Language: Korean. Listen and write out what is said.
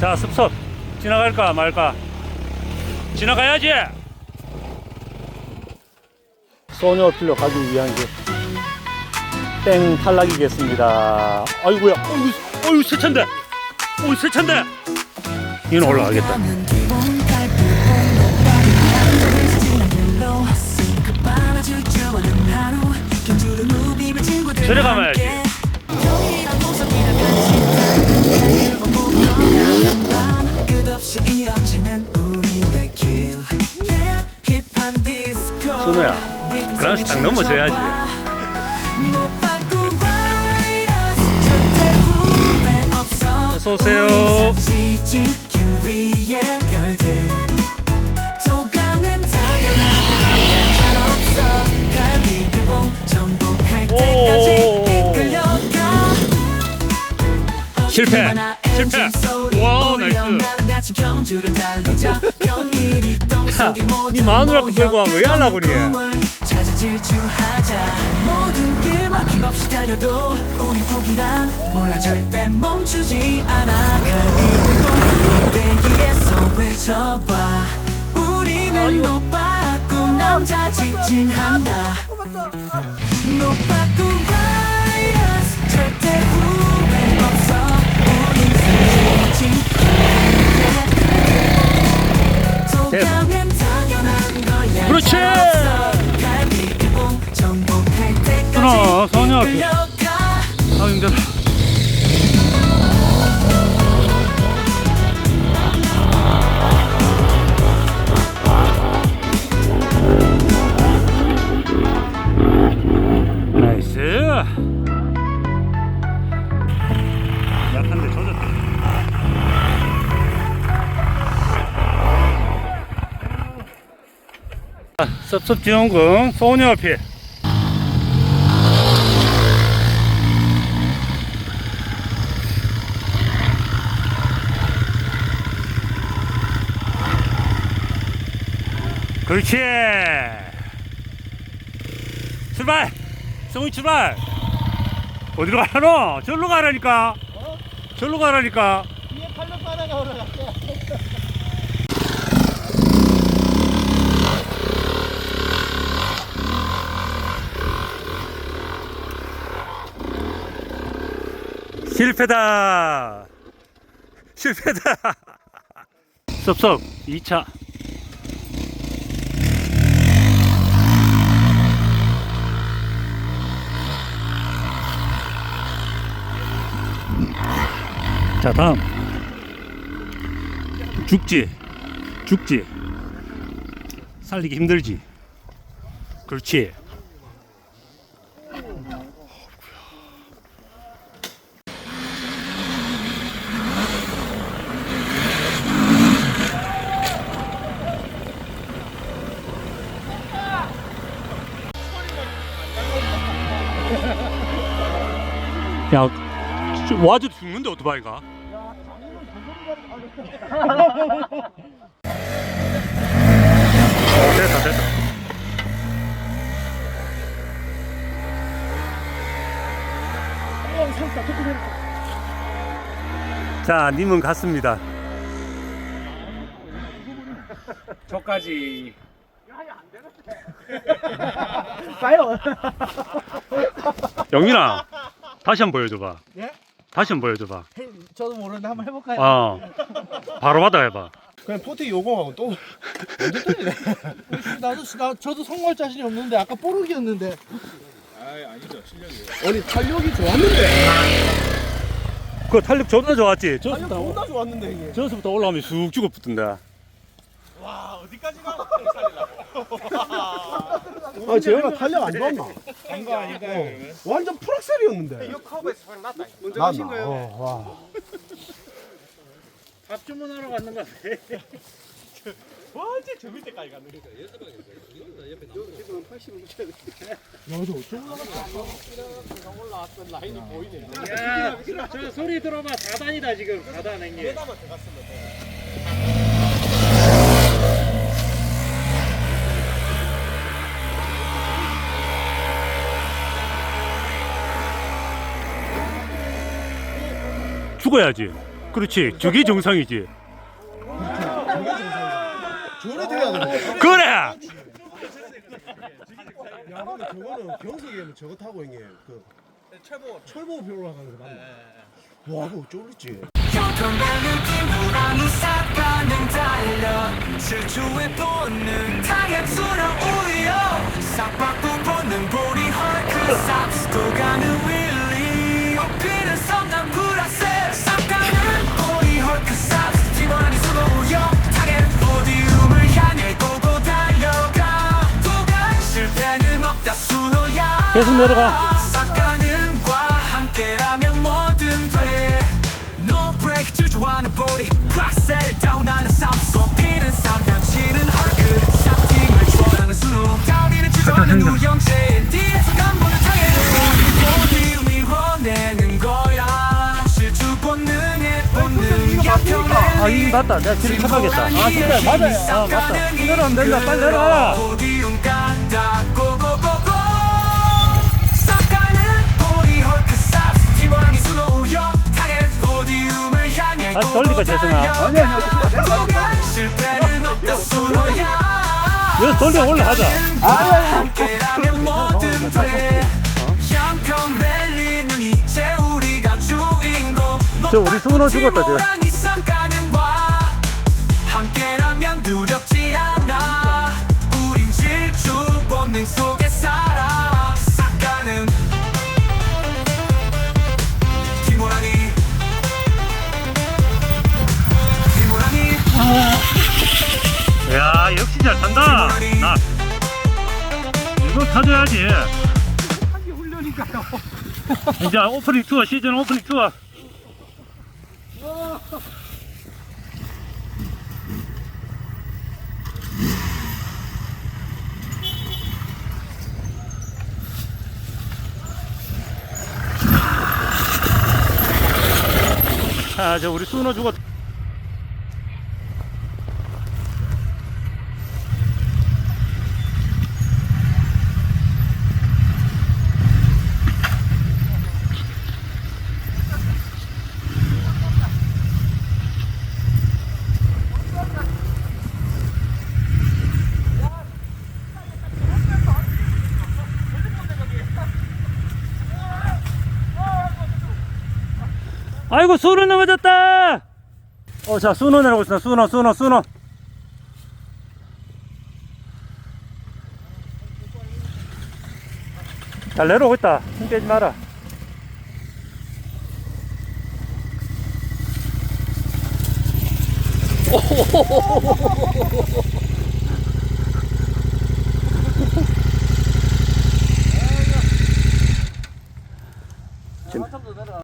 자, 습섭. 지나갈까 말까? 지나가야지! 소녀 필러 가기 위한 그, 땡 탈락이겠습니다. 아이고야, 어이구, 어이구, 세찬데! 어이, 세찬데! 이건 올라가겠다. 저리 가봐 그라운스 딱 넘어져야지. 어서 오세요. 실패. 실패. 와, 나이스. 니 마누라 거 끌고 와왜 하려고 그래? 질주하자. 모든 길 막힘없이 달려도 우리 포기란 몰라 절대 멈추지 않아. 갈비고 대기에서 외쳐봐. 우리는 노빠꾸 남자 직진한다. 노빠꾸 섭섭지원군 소녀 필. 그렇지. 출발. 성훈이 출발. 어디로 가노? 절로 가라니까. 절로 가라니까. 뒤에 팔로 빠다가 올라갈게. 실패다. 실패다. 섭섭 2차. 자, 다음. 죽지. 죽지. 살리기 힘들지. 그렇지. 야, 와도 죽는데 오토바이가? 어, 됐다, 됐다. 자, 님은 갔습니다. 저까지. 영민아, 다시 한번 보여줘봐. 예? 다시 한번 보여줘봐. 저도 모르는데 한번 해볼까요? 어, 바로 받아 해봐. 그냥 포트 요공하고 또 언제 떨리네. 나도 나 저도 성공할 자신이 없는데 아까 뽀록이었는데. 아니 탄력이 좋았는데. 그 탄력 존나 좋았지? 탄력 저서부터, 존나 좋았는데 이게. 저서부터 올라가면 쑥 죽어 붙던데. 아 재현아 탄력 안 좋았나? 안거 아닌가? 완전 풀악셀이었는데. 커브에서 소리 났다. 먼저 하신 거예요? 어, 와. 밥 주문하러 갔는 거 같아. 야저 어쩜 올라갔다. 야, 저 소리 들어봐. 4단이다 지금. 4단 행님. 죽어야지. 그렇지. 저게 정상이지. 저래 돼야 돼. 그래. 야 근데 저거는 경석이면 저거 타고 형님 그 철보 철보 배우러 가는 거 맞나? 와 그거 쫄리지. 사가는 달려 싹바꾸 보는 보리 헐크 가는 의 본능 약평 아, 이거 맞다. 내가 뒤를 쳐가겠다. 아, 진짜 맞아요. 아, 맞다. 내려가면 된다. 빨리 내려 돌리고 재승아. 아니 아니 실패는 없다 수로야 여기서 돌려 올라가자. 함께라면 뭐든 돼 형평밸리는 이제 우리가 주인공 저 우리 승훈아 죽었다, 저. 이거 타줘야지. 이제 오프닝 투어 시즌 오프닝 투어. 아, 저 우리 수너 죽었. 아이고 수너 넘어졌다. 어, 자 수너 내려오고 있어. 수너, 수너, 수너. 잘 내려오고 있다. 힘 빼지 마라.